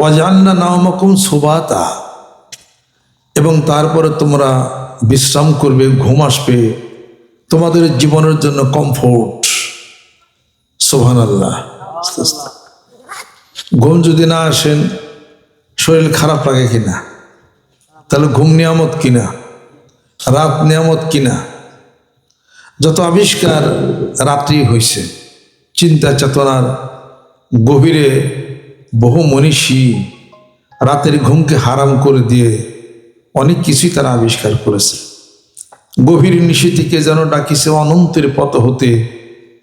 ওয়াজান্না নাওমাকুম সুবাতা। এবং তারপরে তোমরা বিশ্রাম করবে, ঘুম আসবে। তোমাদের জীবনের জন্য কমফোর্ট। সোহান আল্লাহ ঘুম যদি না আসেন, শরীর খারাপ লাগে কিনা? তাহলে ঘুম নিয়ামত কিনা? রাত নিয়ামত কিনা? যত আবিষ্কার রাত্রি হয়েছে চিন্তা চেতনার গভীরে বহু মনীষী রাতের ঘুমকে হারাম করে দিয়ে অনেক কিছুই তারা আবিষ্কার করেছে। গভীর নিশীতিকে যেন ডাকিছে অনন্তের পথ হতে,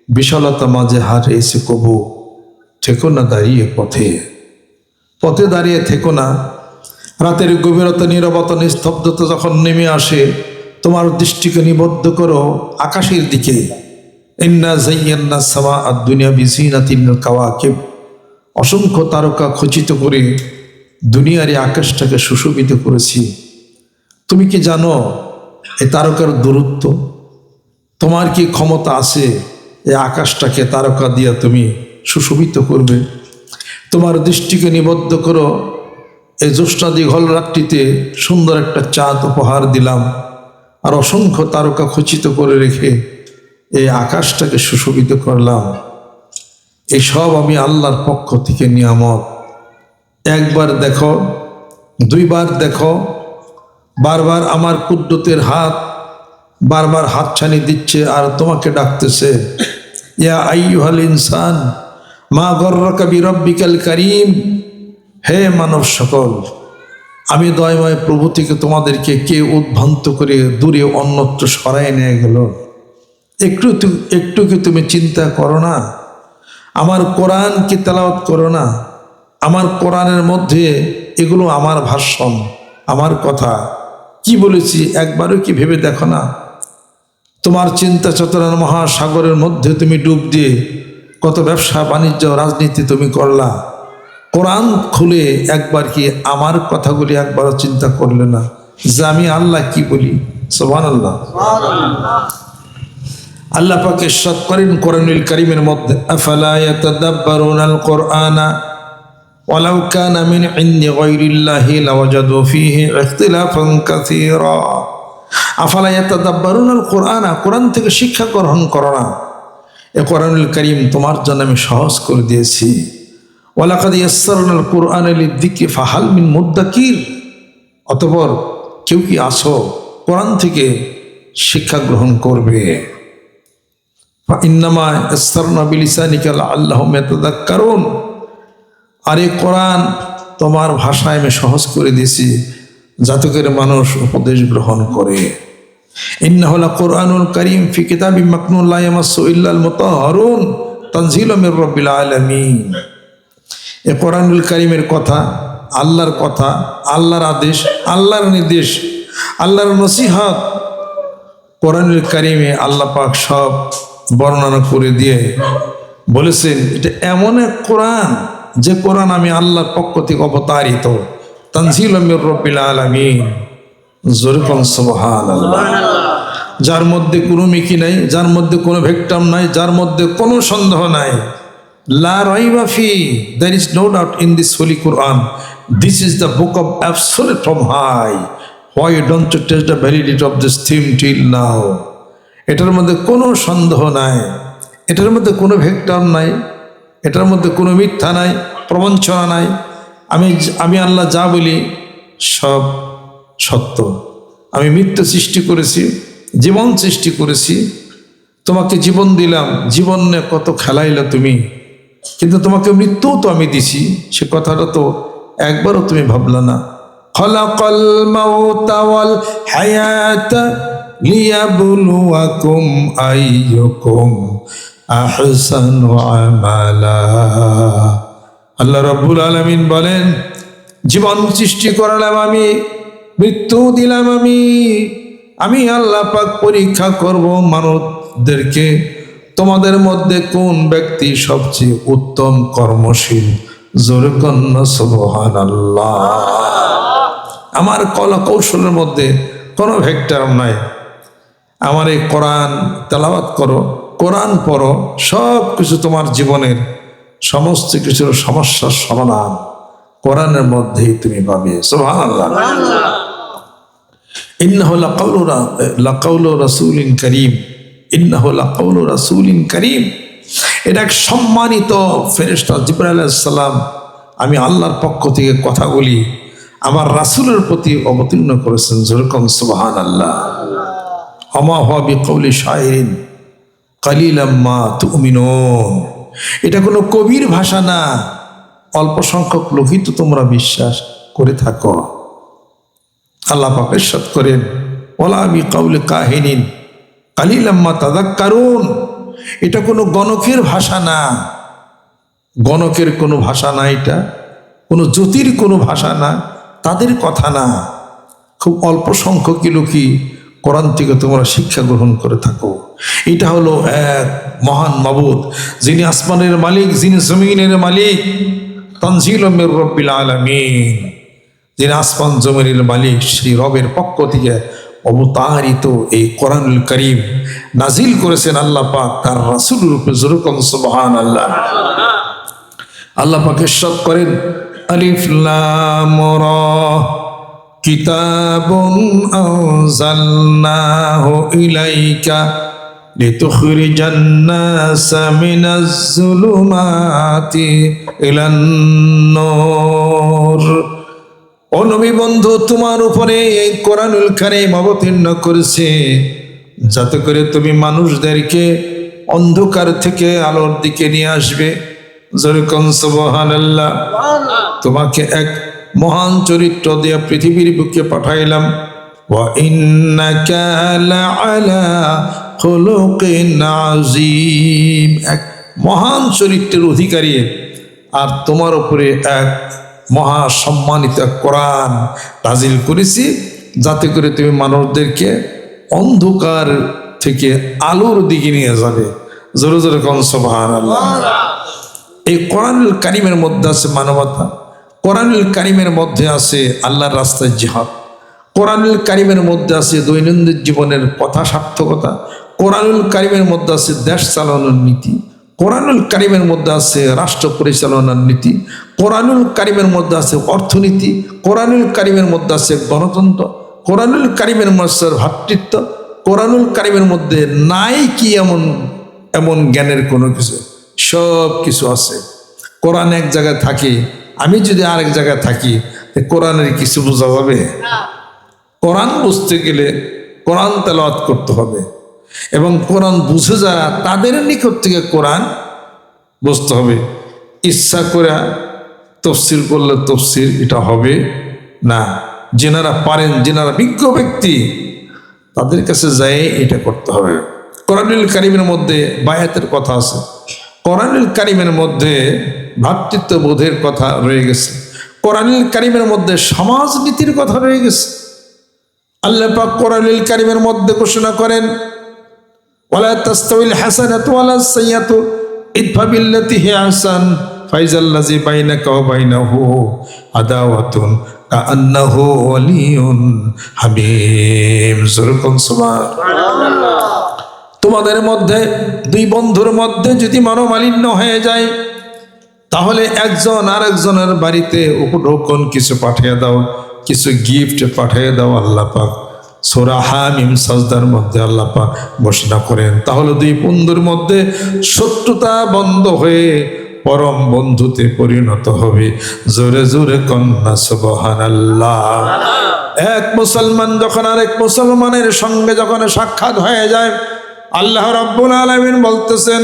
বিশালতা মাঝে হারিয়েছে কবু, থেকো না দাঁড়িয়ে পথে। পথে দাঁড়িয়ে থেকো না। রাতের গভীরতা, নিরবতা, নিস্তব্ধতা যখন নেমে আসে, তোমার দৃষ্টিকে নিবদ্ধ করো আকাশের দিকে। ইন্না জাইয়ান্না সামা আর দুনিয়া বিজিনাতিন কাওয়াকিব। অসংখ্য তারকা খচিত করে দুনিয়ার এই আকাশটাকে সুশোভিত করেছি। তুমি কি জানো এই তারকার দূরত্ব? তোমার কি ক্ষমতা আছে এই আকাশটাকে তারকা দিয়া তুমি সুশোভিত করবে? তোমার দৃষ্টিকে নিবদ্ধ করো। এই জ্যোৎস্না দীঘল রাত্রিতে সুন্দর একটা চাঁদ উপহার দিলাম আর অসংখ্য তারকা খচিত করে রেখে এই আকাশটাকে সুশোভিত করলাম। এই সব আমি আল্লাহর পক্ষ থেকে নিয়ামত। একবার দেখো, দুইবার দেখো, বারবার আমার কুদ্দুতের হাত বারবার হাতছানি দিচ্ছে আর তোমাকে ডাকতেছে, ইয়া আইয়ুহাল ইনসান, মা গর্রকা বিরব্বিকাল করিম। হে মানব সকল, আমি দয়ময় প্রভু থেকে তোমাদেরকে কে উদ্ভ্রান্ত করে দূরে অন্যত্র সরাই নিয়ে গেল? একটু একটু কি তুমি চিন্তা করো না? আমার কোরআন কি তেলাওয়াত করো না? আমার কোরআনের মধ্যে এগুলো আমার ভাষণ, আমার কথা। কি বলেছি? একবারও কি ভেবে দেখো না? তোমার চিন্তা চেতনার মহাসাগরের মধ্যে তুমি ডুব দিয়ে কত ব্যবসা, বাণিজ্য, রাজনীতি তুমি করলা। কোরআন খুলে একবার কি আমার কথাগুলি একবারও চিন্তা করলে না? যে আমি আল্লাহ কি বলি? সোহান আল্লাহ আল্লাহ পাক ইরশাদ করেন কোরআনুল কারীমের মধ্যে, আফালা কুরআনা কুরআনা কোরআন থেকে শিক্ষা গ্রহণ করো না। এ কোরআনুল কারীম তোমার জন্য আমি সহজ করে দিয়েছি। ওয়ালাকাদ ইয়াসসারনাল কুরআনা ফাহাল মিন মুদ্দাকির। অতঃপর কেউ কি আসো, কোরআন থেকে শিক্ষা গ্রহণ করবে। ইন্নামা বিলিসানিকাল আল্লাহ মেতাদাক্কারুন আর এই কোরআন তোমার ভাষায় আমি সহজ করে দিয়েছি, যাতে করে মানুষ উপদেশ গ্রহণ করে। ইন্নাহুলা কোরআনুল করিম ফি কিতাবি মাকনুল্লাহ ইল্লাল মুতাহহারুন তানজিলু মির রাব্বিল আলামিন। এ কোরআনুল করিমের কথা, আল্লাহর কথা, আল্লাহর আদেশ, আল্লাহর নির্দেশ, আল্লাহর নসিহত, কোরআনুল করিমে আল্লাহ পাক সব বর্ণনা করে দিয়ে বলেছেন, এটা এমন এক কোরআন, যে কোরআন আমি আল্লাহর পক্ষ থেকে অবতারিত। তানজিল মির রব্বিল আলামিন। জোরকম সুবহানাল্লাহ। যার মধ্যে কোনো মিকি নাই, যার মধ্যে কোনো ভেক্টাম নাই, যার মধ্যে কোনো সন্দেহ নাই। লা রাইবা ফি, there is no doubt in this holy Quran, this is the book of absolute from high. Why don't you test the validity of this theme till now? এটার মধ্যে কোনো সন্দেহ নাই। এটার মধ্যে কোনো ভেক্টর নাই। এটার মধ্যে কোনো মিথ্যা নাই, প্রবঞ্চনা নাই। আমি আমি আল্লাহ যা বলি সব সত্য। আমি মৃত্যু সৃষ্টি করেছি, জীবন সৃষ্টি করেছি। তোমাকে জীবন দিলাম, জীবন কত খেলাইলে তুমি। কিন্তু তোমাকে মৃত্যুও তো আমি দিছি, সে কথাটা তো একবারও তুমি ভাবলা না। খলাকল মাউতা ওয়াল হায়াতা লিয়াবলুয়াকুম আইয়ুকুম আহসানু আমালা। আল্লাহ রাব্বুল আলামিন বলেন, জীবন সৃষ্টি করালাম আমি, মৃত্যু দিলাম আমি আমি আল্লাহ পাক পরীক্ষা করব মানবদেরকে তোমাদের মধ্যে কোন ব্যক্তি সবচেয়ে উত্তম কর্মশীল? জোরে কন্যা আল্লাহ আমার কলা কৌশলের মধ্যে কোনো ভেক্টর নাই। আমার এই কোরআন তেলাওয়াত করো কোরআন পড়ো সব কিছু তোমার জীবনের সমস্ত কিছুর সমস্যার সমাধান কোরআনের মধ্যেই তুমি পাবে। সুবহানাল্লাহ। ইন্নাহু লাকাউলু লাকাউলু রাসূলিন কারীম। ইন্নাহু লাকাউলু রাসূলিন কারীম। এটা এক সম্মানিত ফেরেশতা জিবরাইল সালাম। আমি আল্লাহর পক্ষ থেকে কথা বলি আমার রাসূলের প্রতি অবতীর্ণ করেছেন যেরকম সুবহানাল্লাহ। অমা হওয়া বিকৌলি শায়রিন কালিলাম্মা তুমিনুন। এটা কোনো কবির ভাষা না। অল্প সংখ্যক লোকই তো তোমরা বিশ্বাস করে থাকো। আল্লাহ পাক ইরশাদ করেন ওলা বি কাউলে কাহিনীন কালিলাম্মা তাদাক্কারুন। এটা কোনো গণকের ভাষা না। গণকের কোনো ভাষা না এটা, কোনো জ্যোতির কোনো ভাষা না, তাদের কথা না। খুব অল্প সংখ্যকই লোকই কোরআন থেকে তোমরা শিক্ষা গ্রহণ করে থাকো। এটা হলো এক মহান মাবুদ, যিনি আসমানের মালিক, যিনি জমিনের মালিক। তনজিল রব্বিল আলামিন। যিনি আসমান জমিনের মালিক, সেই রবের পক্ষ থেকে অবতারিত এই কোরআনুল করিম নাজিল করেছেন আল্লাহ পাক তার রাসূল রূপে যেরকম সুবহান আল্লাহ আল্লাহ পাক ইরশাদ করেন, আলিফ লাম কিতাবুন আনজালনাহু ইলাইকা লিতুখরিজান নাসা মিনাজ যুলুমাতি ইলান নূর। ও নবী বন্ধু, তোমার উপরে এই কোরআনুল কারীম অবতীর্ণ করেছে। যাতে করে তুমি মানুষদেরকে অন্ধকার থেকে আলোর দিকে নিয়ে আসবে। যেরকম সুবহানাল্লাহ। তোমাকে এক মহান চরিত্র দিয়ে পৃথিবীর বুকে পাঠাইলাম। এক মহান চরিত্রের অধিকারী আর তোমার উপরে এক মহা সম্মানিত কোরআন নাজিল করেছি, যাতে করে তুমি মানুষদেরকে অন্ধকার থেকে আলোর দিকে নিয়ে যাবে। জোরে জোরে কন সুবহানাল্লাহ। এই কোরআনুল কারিমের মধ্যে আছে মানবতা। কোরআনুল কারিমের মধ্যে আছে আল্লাহর রাস্তায় জিহাদ। কোরআনুল কারিমের মধ্যে আছে দৈনন্দিন জীবনের কথা সার্থকতা। কোরআনুল কারিমের মধ্যে আছে দেশ চালানোর নীতি। কোরআনুল কারিমের মধ্যে আছে রাষ্ট্র পরিচালনার নীতি। কোরআনুল কারিমের মধ্যে আছে অর্থনীতি। কোরআনুল কারিমের মধ্যে আছে গণতন্ত্র। কোরআনুল কারিমের মধ্যে আছে ভ্রাতৃত্ব কোরআনুল কারিমের মধ্যে নাই কি এমন এমন জ্ঞানের কোনো কিছু? সব কিছু আছে। কোরআন এক জায়গায় থাকে আমি যদি আরেক জায়গায় থাকি কোরআনের কিছু বোঝা যাবে? কোরআন বুঝতে গেলে কোরআন তেলাওয়াত করতে হবে। এবং কোরআন বুঝে যারা তাদের নিকট থেকে কোরআন বুঝতে হবে। ইচ্ছা করে তফসির করলে তফসির এটা হবে না। যেনারা পারেন যেনারা বিজ্ঞ ব্যক্তি তাদের কাছে যায় এটা করতে হবে। কোরআনুল কারিমের মধ্যে বায়াতের কথা আছে। কোরআনুল কারিমের মধ্যে ভ্রাতৃত্ববোধের কথা রয়ে গেছে। কোরআনুল কারিমের মধ্যে সমাজনীতির কথা রয়ে গেছে। আল্লাহ পাক কোরআনুল কারিমের মধ্যে ঘোষণা করেন সাইয়াতু, ইদফা বিল্লাতি হি আহসান ফাইজাল্লাজি তোমাদের মধ্যে, দুই বন্ধুর মধ্যে যদি মনোমালিন্য হয়ে যায় তাহলে একজন আর একজনের বাড়িতে উপঢৌকন কিছু পাঠিয়ে দাও, কিছু গিফট পাঠিয়ে দাও আল্লাহ পাক। সোরা সাজদার মধ্যে আল্লাহ পাক করেন। তাহলে দুই বন্ধুর মধ্যে শত্রুতা বন্ধ হয়ে পরম বন্ধুতে পরিণত হবে। জোরে জোরে কন্যা সুবহান আল্লাহ এক মুসলমান যখন আরেক মুসলমানের সঙ্গে যখন সাক্ষাৎ হয়ে যায়, আল্লাহ রাব্বুল আলামিন বলতেছেন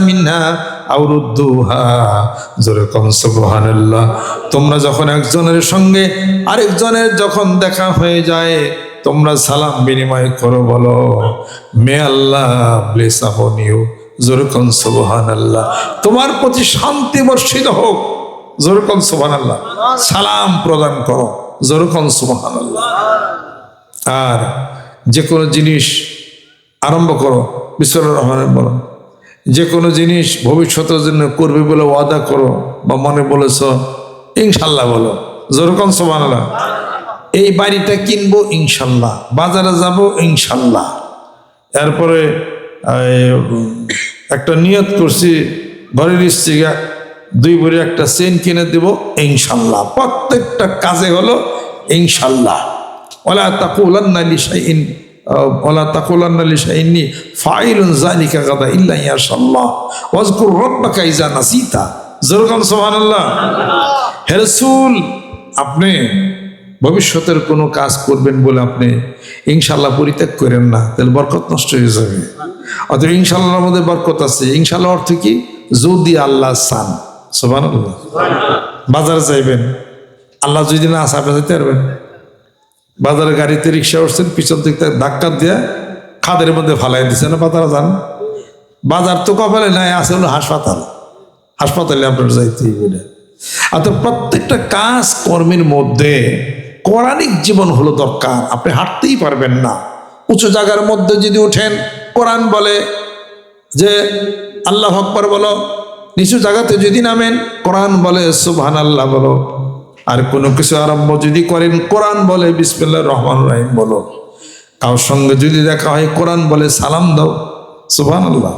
মিনহা আও রুদ্দুহা। জোরে কোন, সুবহানাল্লাহ। তোমরা যখন একজনের সঙ্গে আরেকজনের যখন দেখা হয়ে যায়, তোমরা সালাম বিনিময় করো বলো, মে আল্লাহ ব্লেস আপন ইউ। জোরে কোন, সুবহানাল্লাহ। তোমার প্রতি শান্তি বর্ষিত হোক। জোরে কোন, সুবহানাল্লাহ। সালাম প্রদান করো। জোরে কোন, সুবহানাল্লাহ। আর যে কোনো জিনিস আরম্ভ করো। বিশ্বর রহমানের বলো। যে কোনো জিনিস ভবিষ্যতের জন্য করবে বলে ওয়াদা করো বা মনে বলেছ, ইনশাল্লাহ বলো। যেরকম সমানাল্লাহ এই বাড়িটা কিনবো ইনশাল্লাহ, বাজারে যাব ইনশাল্লাহ। এরপরে একটা নিয়ত করছি, ঘরের স্ত্রীকে দুই ভরি একটা চেন কিনে দেব ইনশাল্লাহ। প্রত্যেকটা কাজে হলো ইনশাল্লাহ। ওলা তাকুলান্না লিশাইইন ওলা তাকুলান্না লিশাইইন্নি ফাইলুন যালিকা গাদা ইল্লা ইয়াশাল্লাহ ওয়াজকুর রাব্বাকা ইযা নাসিতা। জোরকান সুবহানাল্লাহ। হে রাসূল আপনি ভবিষ্যতের কোনো কাজ করবেন বলে আপনি ইনশাল্লাহ পরিত্যাগ করেন না তাহলে বরকত নষ্ট হয়ে যাবে। অতএব ইনশাল্লাহর মধ্যে বরকত আছে। ইনশাল্লাহ অর্থ কি? যদি আল্লাহ চান। সুবহানাল্লাহ। বাজারে যাইবেন। আল্লাহ যদি না আসে আপনি যেতে পারবেন। বাজারে গাড়িতে রিক্সা উঠছেন, পিছন দিক ধাক্কা দিয়ে খাদের মধ্যে ফালাই না, বাজারে যান। বাজার তো কপালে নাই, আছে হলো হাসপাতাল। হাসপাতালে আপনার যাইতেই বলে অর্থাৎ প্রত্যেকটা কাজ কর্মের মধ্যে কোরআনিক জীবন হলো দরকার। আপনি হাঁটতেই পারবেন না। উঁচু জায়গার মধ্যে যদি ওঠেন কোরআন বলে যে, আল্লাহ আকবর বলো, নিচু জায়গাতে যদি নামেন, কোরআন বলে সুবহান আল্লাহ বলো। আর কোনো কিছু আরম্ভ যদি করেন কোরআন বলে বিসমিল্লাহ রহমান রাহিম বলো। কারোর সঙ্গে যদি দেখা হয় কোরআন বলে সালাম দাও। সুবহান আল্লাহ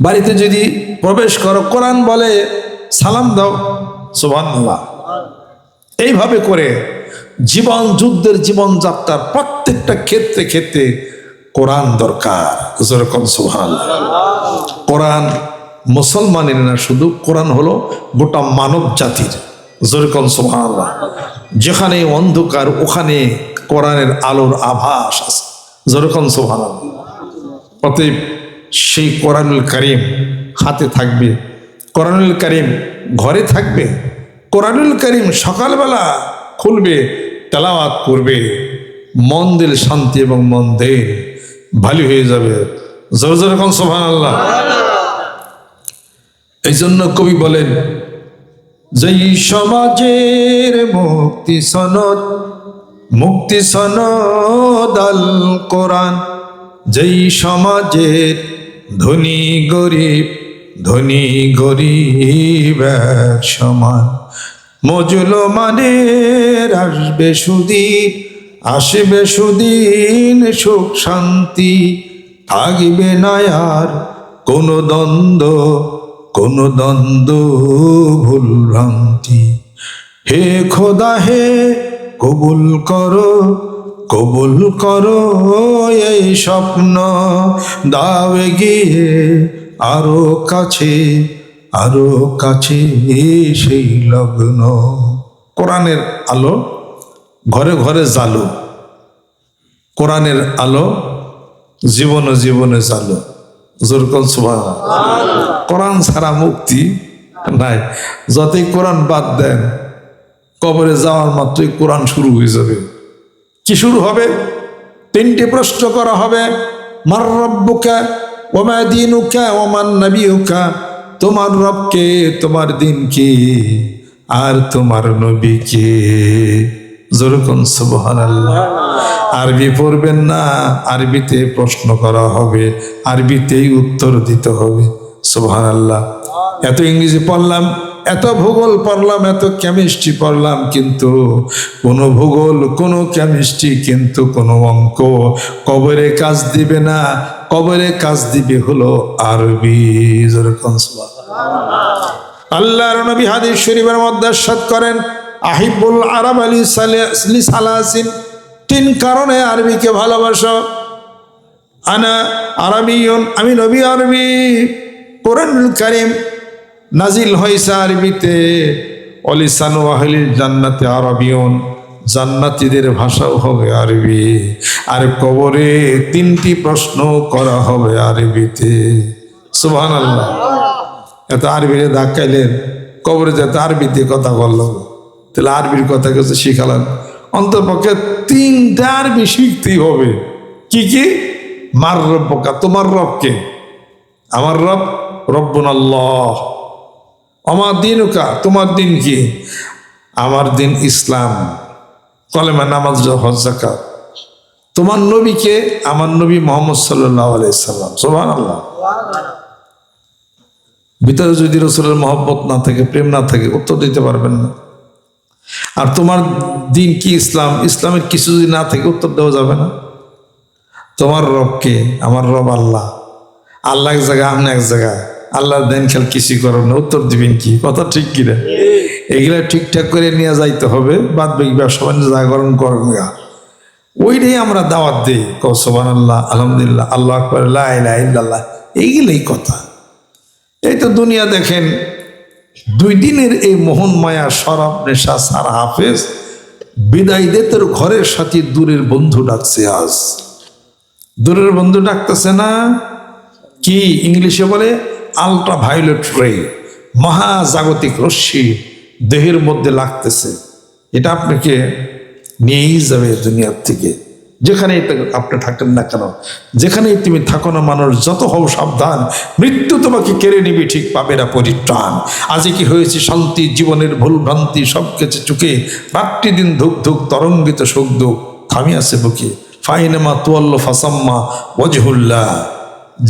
বাড়িতে যদি প্রবেশ করো কোরআন বলে সালাম দাও। সুবহান আল্লাহ এইভাবে করে জীবন যুদ্ধের জীবন যাত্রার প্রত্যেকটা ক্ষেত্রে ক্ষেত্রে কোরআন দরকার। যেরকম সুহান কোরআন মুসলমানের না, শুধু কোরআন হলো গোটা মানব জাতির। যেরকম সুহান যেখানে অন্ধকার, ওখানে কোরআনের আলোর আভাস আছে। যেরকম সুহান অতএব সেই কোরআনুল করিম হাতে থাকবে। কোরআনুল করিম ঘরে থাকবে। কোরআনুল করিম সকালবেলা খুলবে, তেলাওয়াত করবে। মন দিল শান্তি এবং মন দিল ভালো হয়ে যাবে। জোর জোর সোহান আল্লাহ এই জন্য কবি বলেন, যেই সমাজের মুক্তি সনদ মুক্তি সনদ আল কোরআন, যেই সমাজের ধনী গরিব ধনী গরিব সমান। মজুল মানের আসবে সুদিন আসবে সুদিন সুখ শান্তি, থাকবে না আর কোনো দ্বন্দ্ব কোনো দ্বন্দ্ব, ভুল ভ্রান্তি। হে খোদা, হে কবুল করো কবুল করো এই স্বপ্ন। দাও গিয়ে আরও কাছে আরও কাছে সেই লগ্ন। কোরআনের আলো ঘরে ঘরে জালো কোরআনের আলো জীবনে জীবনে জালো জোরকল সুভা কোরআন ছাড়া মুক্তি নাই। যতই কোরআন বাদ দেন, কবরে যাওয়ার মাত্রই কোরআন শুরু হয়ে যাবে। কি শুরু হবে? তিনটি প্রশ্ন করা হবে। মার রব্বুকা, ওমা দিনুকা ওমান নবীকা তোমার রবকে, তোমার দিন কি আর তোমার নবী কে যেরকম সুবহান আরবি পড়বেন না, আরবিতে প্রশ্ন করা হবে, আরবিতেই উত্তর দিতে হবে। সুবহান আল্লাহ এত ইংরেজি পড়লাম, এত ভূগোল পড়লাম, এত কেমিস্ট্রি পড়লাম, কিন্তু কোনো ভূগোল, কোনো কেমিস্ট্রি কিন্তু কোনো অঙ্ক। কবরে কাজ দিবে না, কবরে কাজ দিবে হলো আরবি। আল্লাহর নবী হাদিস শরীফের মধ্যে সাত করেন আহিবুল আরব আলী সালি সালাসিন। তিন কারণে আরবিকে ভালোবাসো। আনা আরবিয়ন, আমি নবী আরবি। কোরআনুল করিম নাজিল হয়েছে আরবিতে। অলিসান ওয়াহলিল জান্নাতে আরবিয়ন, জান্নাতীদের ভাষাও হবে আরবি। আর কবরে তিনটি প্রশ্ন করা হবে আরবিতে। সুবহান আল্লাহ এত আরবিরে ধাক্কাইলেন কবরে যাতে আরবিতে কথা বলল। তাহলে আরবির কথা কিছু শিখালেন অন্তপক্ষে তিনটার আরবি হবে। কি কি? মার রব্বকা, তোমার রবকে। আমার রব রব্বন আল্লাহ। আমার দিন ওকা, তোমার দিন কি? আমার দিন ইসলাম। কলেমা নামাজ, হজ জাকাত তোমার নবীকে আমার নবী মোহাম্মদ আলাইসাল্লাম সোহান আল্লাহ ভিতরে যদি রসুলের মহব্বত না থাকে, প্রেম না থাকে, উত্তর দিতে পারবেন না। আর তোমার দিন কি ইসলাম? ইসলামের কিছু যদি না থাকে, উত্তর দেওয়া যাবে না। তোমার রবকে, আমার রব আল্লাহ। আল্লাহ এক জায়গায় আমি এক জায়গায়। আল্লাহ দেন খেয়াল কিছু করেন না উত্তর দিবেন কি? কথা ঠিক কিনা এগুলা ঠিকঠাক করে নিয়ে যাইতে হবে। বাদ বাকি ব্যবসা জাগরণ করেন গা। ওইটাই আমরা দাওয়াত দিই। কসবান আল্লাহ আলহামদুলিল্লাহ, আল্লাহ আকবর লাহ এইগুলোই কথা। এই তো দুনিয়া দেখেন দুই দিনের এই মোহন মায়া শরাব নেশা সার হাফেজ। বিদায় দে তোর ঘরের সাথে, দূরের বন্ধু ডাকছে আজ। দূরের বন্ধু ডাকতেছে না? কি ইংলিশে বলে? আলট্রা ভায়োলেট রে মহাজাগতিক রশ্মি দেহের মধ্যে লাগতেছে। এটা আপনাকে নিয়েই যাবে দুনিয়ার থেকে। যেখানেই আপনি থাকেন না কেন, যেখানেই তুমি থাকো না, মানুষ যত হও সাবধান, মৃত্যু তোমাকে কেড়ে নিবি, ঠিক পাবে না পরিত্রাণ। আজকে কি হয়েছে? শান্তি, জীবনের ভুল ভ্রান্তি সব কিছু চুকে, রাত্রি দিন ধুক ধুক, তরঙ্গিত সুখ দুঃখ থামি আছে বুকে। ফাইনামা তুয়াল্ল ফাসাম্মা ওয়াজহুল্লাহ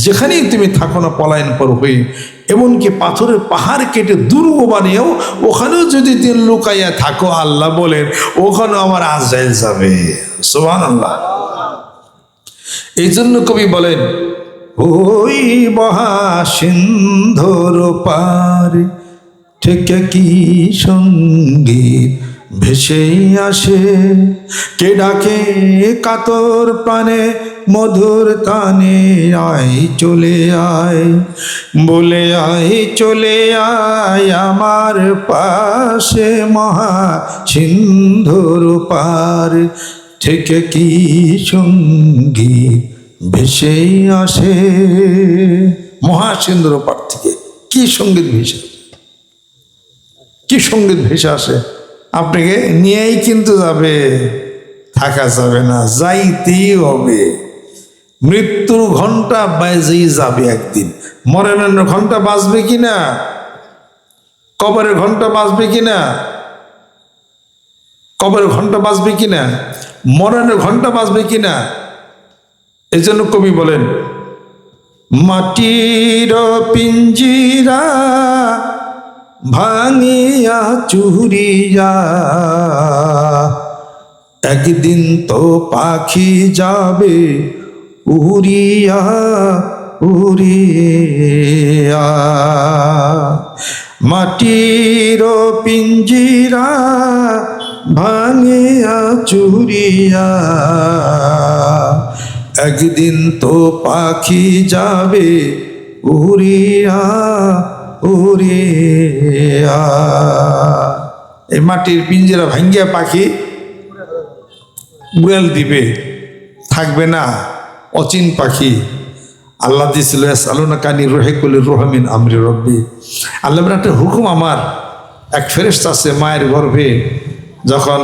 যেখানেই তুমি থাকো না, পলায়ন পর হয়ে, এমনকি পাথরের পাহাড় কেটে দুর্গ বানিয়েও, ওখানেও যদি তুমি লুকাইয়া থাকো, আল্লাহ বলেন, ওখানেও আমার আজাইল যাবে। সোহান আল্লাহ এই জন্য কবি বলেন, ওই বহা সিন্ধুর পারে থেকে কি সংগীত ভেসেই আসে? কে ডাকে কাতর প্রাণে, মধুর তানে আয় চলে আয়, বলে আয় চলে আয় আমার পাশে মহা সিন্ধুর পার থেকে কি সংগীত ভেসেই আসে? মহাসিন্দুর পার থেকে কি সংগীত ভেসে কি সংগীত ভেসে আসে? আপনাকে নিয়েই কিন্তু যাবে, থাকা যাবে না, যাইতেই হবে। মৃত্যুর ঘণ্টা বাজেই যাবে একদিন। মরণের ঘণ্টা বাজবে কি না? কবরের ঘণ্টা বাজবে কি না? কবরের ঘণ্টা বাজবে কি না? মরণের ঘণ্টা বাজবে কি না এই জন্য কবি বলেন, মাটির পিঞ্জিরা ভাঙিয়া চুরিয়া, একদিন তো পাখি যাবে উড়িয়া উড়িয়া। মাটির পিঞ্জিরা ভাঙিয়া চুরিয়া, একদিন তো পাখি যাবে উড়িয়া উড়িয়া। এই মাটির পিঞ্জরা ভাঙ্গিয়া পাখি উড়াল দিবে, থাকবে না অচিন পাখি। আল্লাহ দিছিল আলোনা কানি রোহে কলি রোহামিন আমরি রব্বি। আল্লাহ একটা হুকুম আমার, এক ফেরেস্ত আছে মায়ের গর্ভে যখন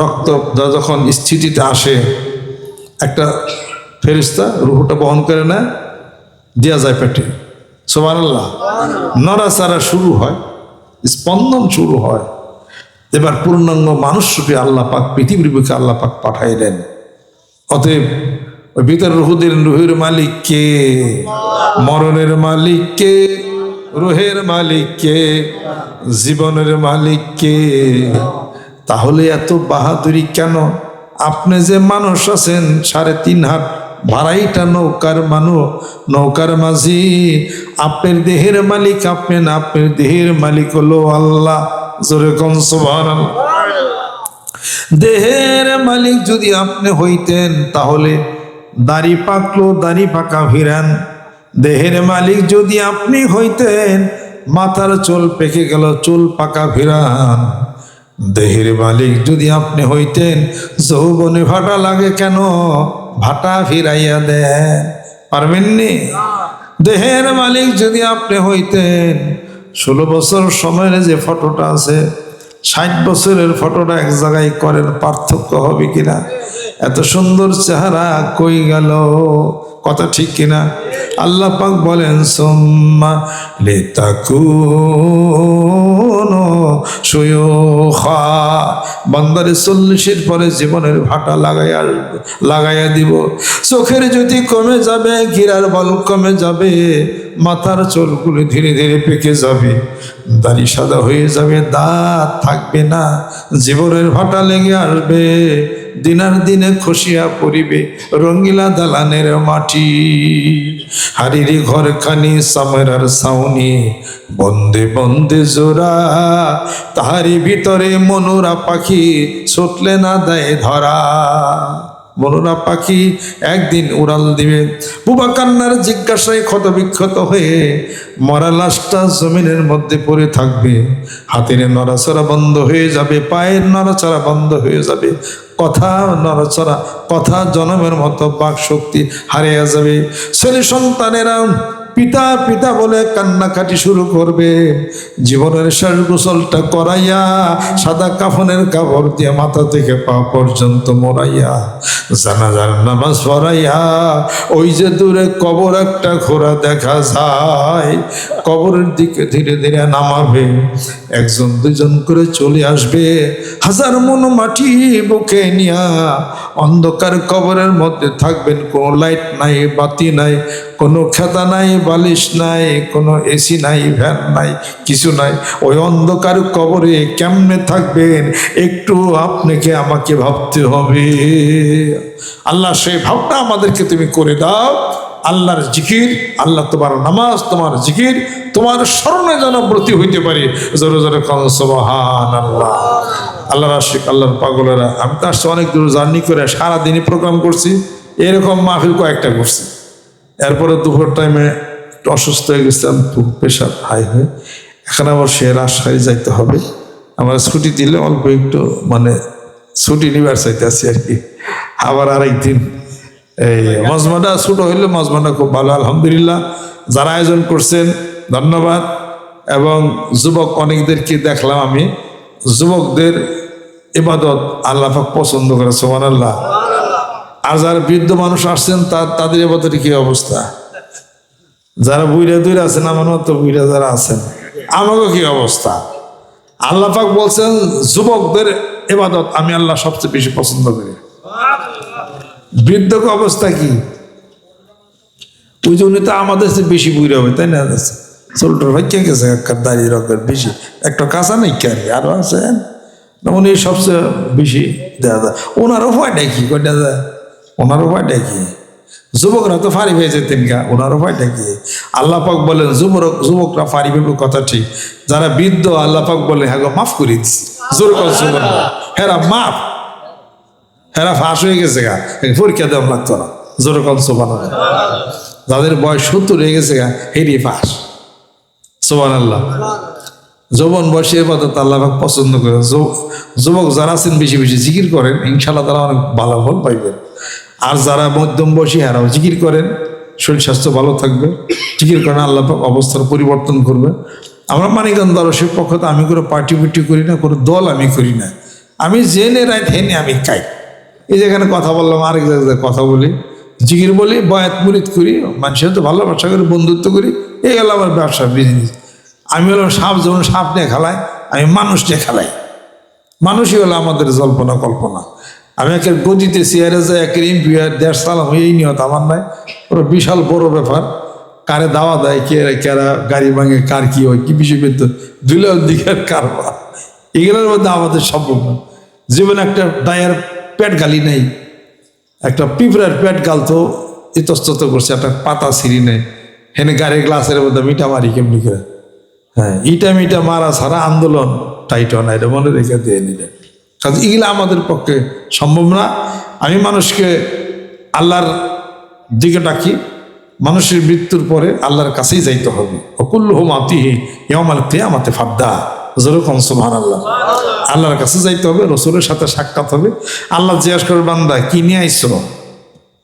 রক্ত, যখন স্থিতিতে আসে, একটা ফেরিস্তা রুহুটা বহন করে না দেওয়া যায় পেটে। সোমান আল্লাহ নড়াচাড়া শুরু হয়, স্পন্দন শুরু হয়। এবার পূর্ণাঙ্গ মানুষ রূপে আল্লাহ পাক, পৃথিবীর বুকে আল্লাহ পাক পাঠাইলেন অতএব ওই ভিতর রুহুদের রুহের মালিক কে? মরণের মালিক কে? রুহের মালিক কে? জীবনের মালিক কে? তাহলে এত বাহাদুরি কেন? আপনি যে মানুষ আছেন, সাড়ে তিন হাত ভাড়াইটা নৌকার মানু নৌকার মাঝি। আপনার দেহের মালিক আপনি না, আপনার দেহের মালিক হলো আল্লাহ। জোরে দেহের মালিক যদি আপনি হইতেন, তাহলে দাড়ি পাকলো, দাড়ি পাকা ভিরান দেহের মালিক যদি আপনি হইতেন, মাথার চুল পেকে গেল, চুল পাকা ভিরান দেহের মালিক যদি আপনি হইতেন, যৌবনে ভাটা লাগে কেন? ভাটা ফিরাইয়া দেন। পারবেননি দেহের মালিক যদি আপনি হইতেন, ষোলো বছর সময়ের যে ফটোটা আছে, ষাট বছরের ফটোটা এক জায়গায় করেন, পার্থক্য হবে কিনা? এত সুন্দর চেহারা কই গেল? কথা ঠিক কিনা? আল্লাহ পাক বলেন, সোম্মা লেতাকুনো সুয়ুখা। বান্দারে চল্লিশের পরে জীবনের ভাটা লাগাইয়া লাগাইয়া দিব। চোখের জ্যোতি কমে যাবে গিরার বল কমে যাবে, মাথার চুলগুলো ধীরে ধীরে পেকে যাবে। দাড়ি সাদা হয়ে যাবে, দাঁত থাকবে না, জীবনের ভাটা লেগে আসবে। দিনার দিনে খসিয়া পড়িবে রঙ্গিলা দালানের মাটি। হারিরি ঘরখানি সামেরার সাউনি বন্দে বন্দে জোড়া। তাহারি ভিতরে মনোরা পাখি ছুটলে না দেয় ধরা। মনোরা পাখি একদিন উড়াল দিবে। বুবা কান্নার জিজ্ঞাসায় ক্ষত বিক্ষত হয়ে মরা লাশটা জমিনের মধ্যে পড়ে থাকবে। হাতের নড়াচড়া বন্ধ হয়ে যাবে, পায়ের নড়াচড়া বন্ধ হয়ে যাবে। কথা নড়াচড়া কথা জনমের মতো বাক শক্তি হারিয়ে যাবে। ছেলে সন্তানেরা পিতা পিতা বলে কান্নাকাটি শুরু করবে। জীবনের শেষ গোসলটা করাইয়া সাদা কাফনের কাপড় দিয়ে মাথা থেকে পা পর্যন্ত মোড়াইয়া জানাজার নামাজ পড়াইয়া ওই যে দূরে কবর একটা ঘোরা দেখা যায়। কবরের দিকে ধীরে ধীরে নামাবে একজন দুজন করে চলে আসবে। হাজার মন মাটি বুকে নিয়া অন্ধকার কবরের মধ্যে থাকবেন। কোনো লাইট নাই, বাতি নাই, কোনো খেতা নাই, বালিশ নাই, কোনো এসি নাই ভ্যান নাই, কিছু নাই। ওই অন্ধকার কবরে কেমনে থাকবেন? একটু আপনাকে আমাকে ভাবতে হবে। আল্লাহ, সেই ভাবটা আমাদেরকে তুমি করে দাও। আল্লাহর জিকির, আল্লাহ তোমার নামাজ, তোমার জিকির, তোমার স্মরণে যেন ব্রতী হইতে পারি। জোরে জোরে আল্লাহ আল্লাহর আশিক, আল্লাহর পাগলেরা, আমি তো আসছি অনেক দূর জার্নি করে, সারাদিনই প্রোগ্রাম করছি। এরকম মাহফিল কয়েকটা করছি। এরপরে দুপুর টাইমে একটু অসুস্থ হয়ে গেছিলাম খুব প্রেশার হাই হয়ে। এখন আবার সে রাজশাহী যাইতে হবে। আমার ছুটি দিলে অল্প একটু মানে ছুটি নিবার চাইতে আছি আর কি। আবার আরেকদিন এই মজমাটা ছোটো হইলে মজমাটা খুব ভালো, আলহামদুলিল্লাহ। যারা আয়োজন করছেন, ধন্যবাদ। এবং যুবক অনেকদেরকে দেখলাম আমি। যুবকদের ইবাদত আল্লাহ পছন্দ করে সোমান আল্লাহ আর যারা বৃদ্ধ মানুষ আসছেন, তার, তাদের এবাদতের কি অবস্থা? যারা বুইরা দুইরা আছেন আমার মতো বুইরা যারা আছেন আমাকে কি অবস্থা? আল্লাহ পাক বলছেন, যুবকদের এবাদত আমি আল্লাহ সবচেয়ে বেশি পছন্দ করি। বৃদ্ধক অবস্থা কি? ওই যে উনি তো আমাদের চেয়ে বেশি বুড়ি হবে তাই না? চোলটোর ভাই কে গেছে দাঁড়িয়ে রকের বেশি, একটা কাঁচা নেই কে আরও আছেন উনি সবচেয়ে বেশি দেওয়া যায়। ওনারও ভয়টা কি? কয়টা যায়। ওনারও ভয়টা কি? যুবকরা তো ফারি হয়ে যেতেন গা, ওনারও ভয়টা কি? আল্লাহ পাক বলেন যুবক যুবকরা ফারি ভেবে কথা ঠিক, যারা বৃদ্ধ, আল্লাহ পাক বলে হ্যাঁ মাফ করে দিচ্ছি জোর করছে হেরা মাফ। হেরা ফাঁস হয়ে গেছে গা। পরীক্ষা দেওয়া লাগতো না। জোর কম সোবান যাদের বয়স সত্তর হয়ে গেছে গা হেরিয়ে ফাঁস। সোবান আল্লাহ যৌবন বয়সে এবাদত আল্লাহ পছন্দ করে যুবক যারা আছেন বেশি বেশি জিকির করেন ইনশাল্লাহ তারা অনেক ভালো ফল পাইবেন। আর যারা মধ্যম বয়সী, হারাও জিকির করেন। শরীর স্বাস্থ্য ভালো থাকবে। জিকির করেন, আল্লাহ অবস্থার পরিবর্তন করবে। আমরা মানিকগঞ্জ দরসের পক্ষ আমি কোনো পার্টি পিটি করি না, কোনো দল আমি করি না। আমি জেনে রায় হেনে আমি খাই। এই যেখানে কথা বললাম, আরেক জায়গায় কথা বলি। জিকির বলি, বয়াত মুরিদ করি, মানুষের তো ভালোবাসা করি, বন্ধুত্ব করি, এই গেল আমার ব্যবসা বিজনেস আমি হলাম সাপ যেমন সাপ নিয়ে খেলায় আমি মানুষ নিয়ে খেলাই। মানুষই হলো আমাদের জল্পনা, কল্পনা। আমি একের গদিতে চেয়ারে যাই, একের এমপি দেশ চালাম এই নিয়ত আমার নাই। ওরা বিশাল বড় ব্যাপার। কারে দাওয়া দেয়, কে কেরা গাড়ি ভাঙে, কার কি হয়, কি বিষয় পেত দুলের দিকের কারবার এগুলোর মধ্যে আমাদের সম্ভব জীবনে একটা ডায়ের পেট গালি নেই। একটা পিঁপড়ার পেট গাল তো ইতস্তত করছে, একটা পাতা সিঁড়ি নেই। হেনে গাড়ির গ্লাসের মধ্যে মিঠা মারি কেমনি করে। হ্যাঁ ইটা মিটা মারা ছাড়া আন্দোলন টাইট এটা মনে রেখে দিয়ে নিলেন। কাজে এগুলো আমাদের পক্ষে সম্ভব না। আমি মানুষকে আল্লাহর দিকে ডাকি, মানুষের মৃত্যুর পরে আল্লাহর কাছেই যাইতে হবে। অকুল্লহ মাতিহি ইয়ামাল কিয়ামাতে ফাদ্দা। যেরকম সুবহান আল্লাহ আল্লাহর কাছে যাইতে হবে রসুলের সাথে সাক্ষাৎ হবে। আল্লাহ জিজ্ঞাসা করবে বান্দা কি নিয়ে আইসো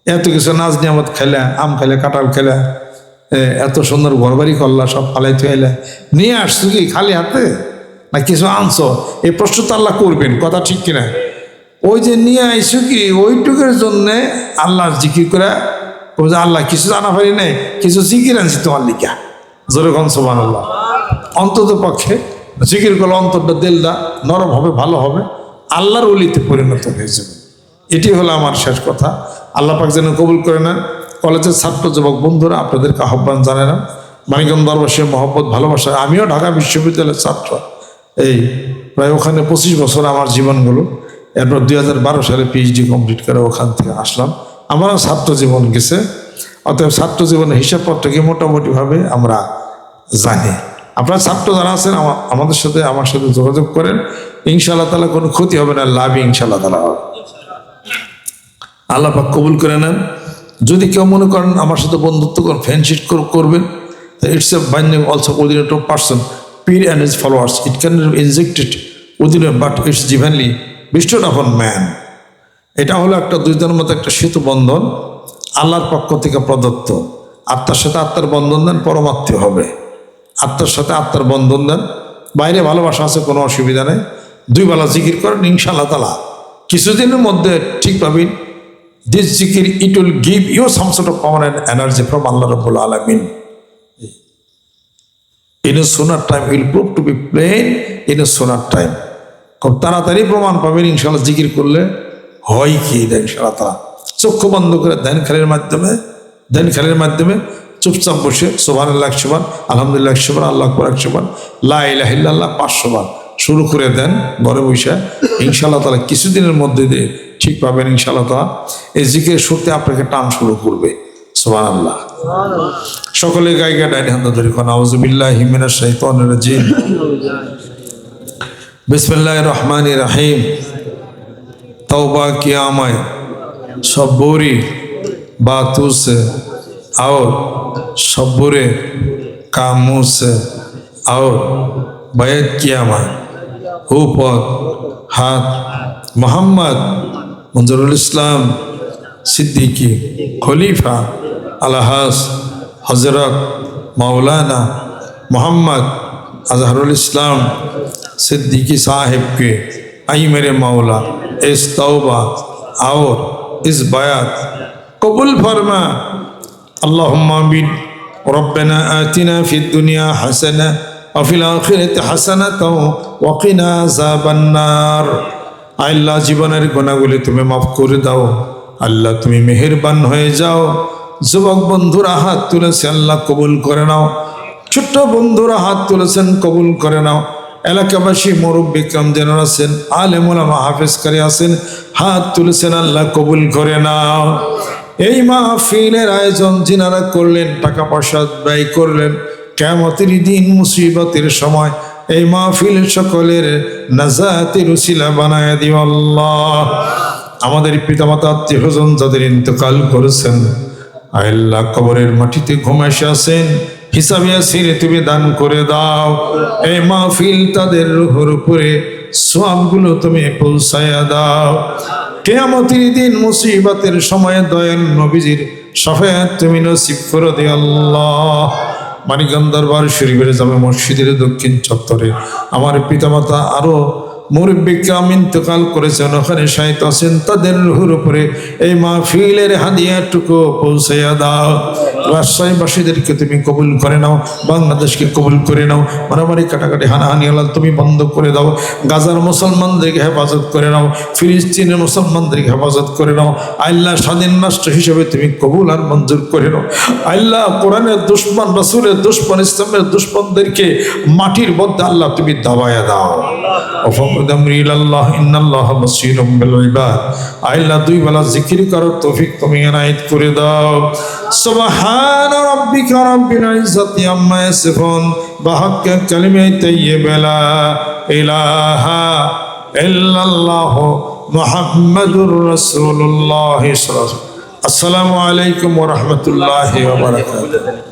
এত কিছু নাচ নিয়ামত খেলা আম খেলে কাঁঠাল খেলা এত সুন্দর ঘরবাড়ি করলা সব ফালাই থুয়াইলা নিয়ে আসছো কি খালি হাতে? না কিছু আনছো? এই প্রশ্ন তো আল্লাহ করবেন কথা ঠিক কিনা? ওই যে নিয়ে আইসো কি ওইটুকের জন্যে আল্লাহর জিকির করে আল্লাহ কিছু জানা পারি নাই কিছু জিকির আনছি তোমার লিখা জোরে কন সোমান আল্লাহ অন্তত পক্ষে জিকির করলে অন্তরটা দিলটা নরম হবে, ভালো হবে। আল্লাহর অলিতে পরিণত হয়ে যাবে। এটি হলো আমার শেষ কথা। আল্লাহ পাক যেন কবুল করে নেন। কলেজের ছাত্র যুবক বন্ধুরা, আপনাদেরকে আহ্বান জানালাম। মানিকগঞ্জ দরবাসের মহব্বত, ভালোবাসা। আমিও ঢাকা বিশ্ববিদ্যালয়ের ছাত্র। এই প্রায় ওখানে পঁচিশ বছর আমার জীবনগুলো। এরপর দুই হাজার বারো সালে পিএইচডি কমপ্লিট করে ওখান থেকে আসলাম। আমারও ছাত্র জীবন গেছে। অতএব ছাত্র জীবনের হিসাবপত্রকে মোটামুটিভাবে আমরা জানি। আপনার ছাত্র যারা আছেন আমাদের সাথে, আমার সাথে যোগাযোগ করেন। ইনশাআল্লাহ তালা কোনো ক্ষতি হবে না, লাভই ইনশাআল্লাহ তালা হবে। আল্লাহ পাক কবুল করে নেন। যদি কেউ মনে করেন আমার সাথে বন্ধুত্ব করেন ফ্রেন্ডশিপ করবেন it's a binding also coordinate of person peer and is followers it can injected within but it's divinely bestowed upon man এটা হলো একটা দুইজনের মতো একটা সেতু বন্ধন, আল্লাহর পক্ষ থেকে প্রদত্ত। আত্মার সাথে আত্মার বন্ধন দেন, পরমাত্মীয় হবে। আত্মার সাথে আত্মার বন্ধন দেন। বাইরে ভালোবাসা আছে, কোনো অসুবিধা নেই। দুই বেলা জিকির করেন, ইনশাআল্লাহ তালা কিছুদিনের মধ্যে ঠিক পাবেন। দিস জিকির it will give you some sort of power energy from আল্লাহ রবুল আলমিন। ইন এ সোনার time will prove to be plain in a সোনার টাইম খুব তাড়াতাড়ি প্রমাণ পাবেন ইনশাল্লাহ জিকির করলে হয় কি ইনশাল্লাহ তারা চক্ষু বন্ধ করে ধ্যান খেলের মাধ্যমে, ধ্যান খেলের মাধ্যমে চুপচাপ বসে সোভান আল্লাহ একশোবার, আলহামদুলিল্লাহ একশোবার, আল্লাহ আকবর একশোবার লাহিল্লাহ পাঁচশোবার শুরু করে দেন ঘরে বসে। ইনশাআল্লাহ তালা কিছুদিনের মধ্যে দিয়ে ঠিক পাবেন ইনশাআল্লাহ তালা এই জিকে শুরুতে আপনাকে টান শুরু করবে। সোভান আল্লাহ সকলে গায়িকা ডাইনি খান হিমিনা শাহিতান রাজিম। রহমান রাহিম। তওবা কিয়ামায় সব বোরি বাতুস और सब बुरे कामों से और बैत किया मैं ऊपर हाथ मोहम्मद मंजरुल इस्लाम सिद्दीकी खलीफा अलहास हजरत मौलाना मोहम्मद अजहरुल इस्लाम सिद्दीकी साहिब के आई मेरे मौला इस तौबा और इस बयात कबूल फरमा اللهم آمين. ربنا آتنا في الدنيا حسنة وفي الآخرة حسنة وقنا عذاب النار. আল্লাহ জীবনের গোনাগুলি তুমি মাফ করে দাও। আল্লাহ তুমি মেহেরবান হয়ে যাও। যুবক বন্ধুরা, হাত তুলেছে আল্লাহ কবুল করে নাও। ছোট্ট বন্ধুরা, হাত তুলেছেন, কবুল করে নাও। এলাকাবাসী মুরব্বিক্রম যেন আছেন হাফেজ হাফেজকারী আছেন, হাত তুলেছেন, আল্লাহ কবুল করে নাও। এই মাহফিলের আয়োজন যিনারা করলেন টাকা পয়সা ব্যয় করলেন কেমতের দিন মুসিবতের সময় এই মাহফিল সকলের নাজাতের উসিলা বানায় দিও আল্লাহ। আমাদের পিতামাতা, আত্মীয় স্বজন যাদের ইন্তকাল করেছেন, আল্লাহ কবরের মাটিতে ঘুমাইসে আছেন, হিসাবে আসিরে তুমি দান করে দাও। এই মাহফিল তাদের রুহর উপরে সবগুলো তুমি পৌঁছায়া দাও। কেয়ামতির দিন মুসিবতের সময় দয়াল নবীজির সফেদ তুমি নসিব করে দে আল্লাহ। মানিকান দরবার শরীফের যাবে মসজিদের দক্ষিণ চত্বরে আমার পিতামাতা আরও মুরব্বিকাম ইন্তকাল করেছেন, ওখানে সাহিত্য আছেন, তাদের রুহুর উপরে এই মাহফিলের হাদিয়াটুকু পৌঁছাইয়া দাও। রাজশাহীবাসীদেরকে তুমি কবুল করে নাও, বাংলাদেশকে কবুল করে নাও, মারামারি কাটাকাটি হানাহানি আল্লাহ তুমি বন্ধ করে দাও, গাজার মুসলমানদেরকে হেফাজত করে নাও, ফিলিস্তিনের মুসলমানদেরকে হেফাজত করে নাও, আল্লাহ স্বাধীন রাষ্ট্র হিসেবে তুমি কবুল আর মঞ্জুর করে নাও। আল্লাহ কোরআনের দুশ্মন, রসুলের দুশ্মন, ইসলামের দুশ্মনদেরকে মাটির মধ্যে আল্লাহ তুমি দাবায় দাও। আল্লাহ দুই বেলা জিকির করো তৌফিক তুমি এনায়ত করে দাও। সুবহান রাব্বিকা রাব্বিল ইজ্জাতি আম্মা ইয়াসিফুন বিহাক্ক কালিমাতি তাইয়্যিবা লা ইলাহা ইল্লাল্লাহ মুহাম্মাদুর রাসূলুল্লাহ সাল্লাল্লাহু আলাইহি আসসালামু আলাইকুম عليكم ورحمة الله বারাকাতুহু